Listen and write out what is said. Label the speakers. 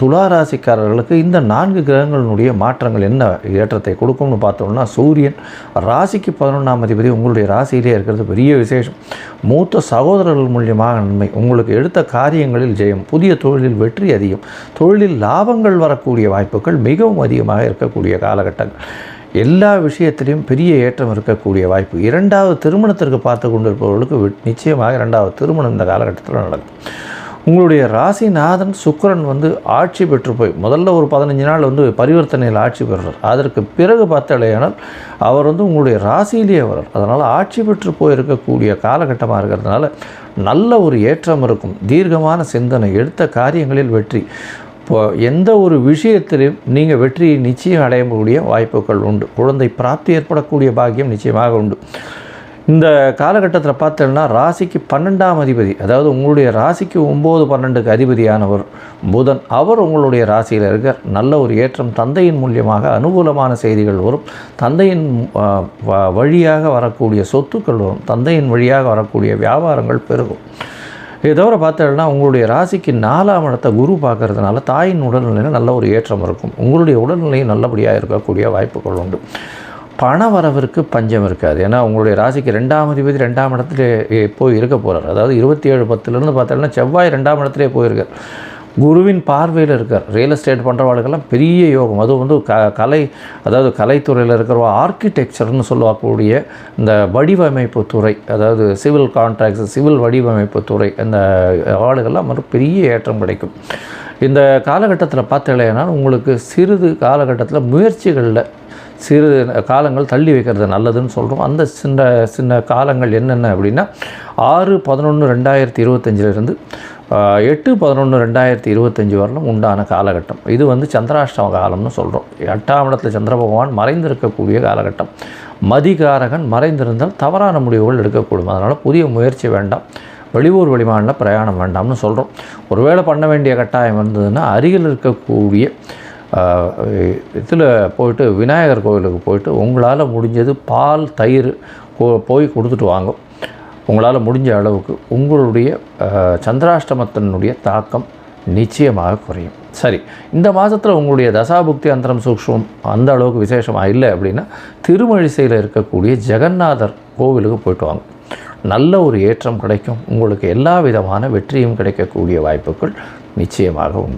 Speaker 1: துலா ராசிக்காரர்களுக்கு இந்த நான்கு கிரகங்களினுடைய மாற்றங்கள் என்ன ஏற்றத்தை கொடுக்கும்னு பார்த்தோம்னா சூரியன் ராசிக்கு பதினொன்றாம் அதிபதி உங்களுடைய ராசியிலே இருக்கிறது பெரிய விசேஷம். மூத்த சகோதரர்கள் மூலியமாக நன்மை. உங்களுக்கு எடுத்த காரியங்களில் ஜெயம். புதிய தொழிலில் வெற்றி அதிகம். தொழிலில் லாபங்கள் வரக்கூடிய வாய்ப்புகள் மிகவும் அதிகமாக இருக்கக்கூடிய காலகட்டங்கள். எல்லா விஷயத்திலையும் பெரிய ஏற்றம் இருக்கக்கூடிய வாய்ப்பு. இரண்டாவது திருமணத்திற்கு பார்த்து கொண்டிருப்பவர்களுக்கு நிச்சயமாக இரண்டாவது திருமணம் இந்த காலகட்டத்தில் நடக்கும். உங்களுடைய ராசிநாதன் சுக்கிரன் வந்து ஆட்சி பெற்று போய் முதல்ல ஒரு பதினஞ்சு நாள் வந்து பரிவர்த்தனையில் ஆட்சி பெறுறார். அதற்கு பிறகு பார்த்தாலேயானால் அவர் வந்து உங்களுடைய ராசியிலேயே வரார் அதனால் ஆட்சி பெற்று போயிருக்கக்கூடிய காலகட்டமாக இருக்கிறதுனால நல்ல ஒரு ஏற்றம் இருக்கும். தீர்க்கமான சிந்தனை எடுத்த காரியங்களில் வெற்றி. இப்போ எந்த ஒரு விஷயத்திலும் நீங்கள் வெற்றியை நிச்சயம் அடையக்கூடிய வாய்ப்புகள் உண்டு. குழந்தை பிராப்தி ஏற்படக்கூடிய பாக்கியம் நிச்சயமாக உண்டு. இந்த காலகட்டத்தில் பார்த்தோம்னா ராசிக்கு பன்னெண்டாம் அதிபதி அதாவது உங்களுடைய ராசிக்கு ஒம்பது பன்னெண்டுக்கு அதிபதியானவர் புதன் அவர் உங்களுடைய ராசியில் இருக்கார். நல்ல ஒரு ஏற்றம் தந்தையின் மூலியமாக அனுகூலமான செய்திகள் வரும். தந்தையின் வ- வழியாக வரக்கூடிய சொத்துக்கள் வரும். தந்தையின் வழியாக வரக்கூடிய வியாபாரங்கள் பெருகும். இதை தவிர பார்த்தோம்னா உங்களுடைய ராசிக்கு நாலாம் இடத்தை குரு பார்க்கறதுனால தாயின் உடல்நிலையில் நல்ல ஒரு ஏற்றம் இருக்கும். உங்களுடைய உடல்நிலையும் நல்லபடியாக இருக்கக்கூடிய வாய்ப்புகள் உண்டு. பண வரவிற்கு பஞ்சம் இருக்காது. ஏன்னா உங்களுடைய ராசிக்கு ரெண்டாம் அதிபதி ரெண்டாம் இடத்துல போய் இருக்க போகிறார் அதாவது இருபத்தி ஏழு பத்துலேருந்து பார்த்தோம்னா செவ்வாய் ரெண்டாம் இடத்துலேயே போயிருக்கார். குருவின் பார்வையில் இருக்கார். ரியல் எஸ்டேட் பண்ணுறவாளுக்கெல்லாம் பெரிய யோகம். அதுவும் வந்து க கலை அதாவது கலைத்துறையில் இருக்கிற ஆர்கிடெக்சர்னு சொல்லக்கூடிய இந்த வடிவமைப்பு துறை அதாவது சிவில் கான்ட்ராக்ட்ஸ் சிவில் வடிவமைப்பு துறை இந்த ஆளுகள்லாம் ஒரு பெரிய ஏற்றம் கிடைக்கும். இந்த காலகட்டத்தில் பார்த்தலையானால் உங்களுக்கு சிறிது காலகட்டத்தில் முயற்சிகளில் சிறு காலங்கள் தள்ளி வைக்கிறது நல்லதுன்னு சொல்கிறோம் அந்த சின்ன சின்ன காலங்கள் என்னென்ன அப்படின்னா ஆறு பதினொன்று ரெண்டாயிரத்தி இருபத்தஞ்சிலிருந்து எட்டு பதினொன்று ரெண்டாயிரத்தி இருபத்தஞ்சி வரலும் உண்டான காலகட்டம். இது வந்து சந்திராஷ்டம காலம்னு சொல்கிறோம் எட்டாம் இடத்துல சந்திர பகவான் மறைந்திருக்கக்கூடிய காலகட்டம். மதிகாரகன் மறைந்திருந்தால் தவறான முடிவுகள் எடுக்கக்கூடும். அதனால் புதிய முயற்சி வேண்டாம். வெளியூர் வெளிமாநில பிரயாணம் வேண்டாம்னு சொல்கிறோம் ஒருவேளை பண்ண வேண்டிய கட்டாயம் இருந்ததுன்னா அருகில் இருக்கக்கூடிய இதில் போயிட்டு விநாயகர் கோவிலுக்கு போயிட்டு உங்களால் முடிஞ்சது பால் தயிர் போய் கொடுத்துட்டு வாங்க. உங்களால் முடிஞ்ச அளவுக்கு உங்களுடைய சந்திராஷ்டமத்தினுடைய தாக்கம் நிச்சயமாக குறையும். சரி இந்த மாதத்தில் உங்களுடைய தசாபுக்தி அந்தரம் சூக்ஷம் அந்த அளவுக்கு விசேஷமாக இல்லை அப்படின்னா திருமழிசையில் இருக்கக்கூடிய ஜெகநாதர் கோவிலுக்கு போயிட்டு வாங்க. நல்ல ஒரு ஏற்றம் கிடைக்கும். உங்களுக்கு எல்லா விதமான வெற்றியும் கிடைக்கக்கூடிய வாய்ப்புகள் நிச்சயமாக உண்டு.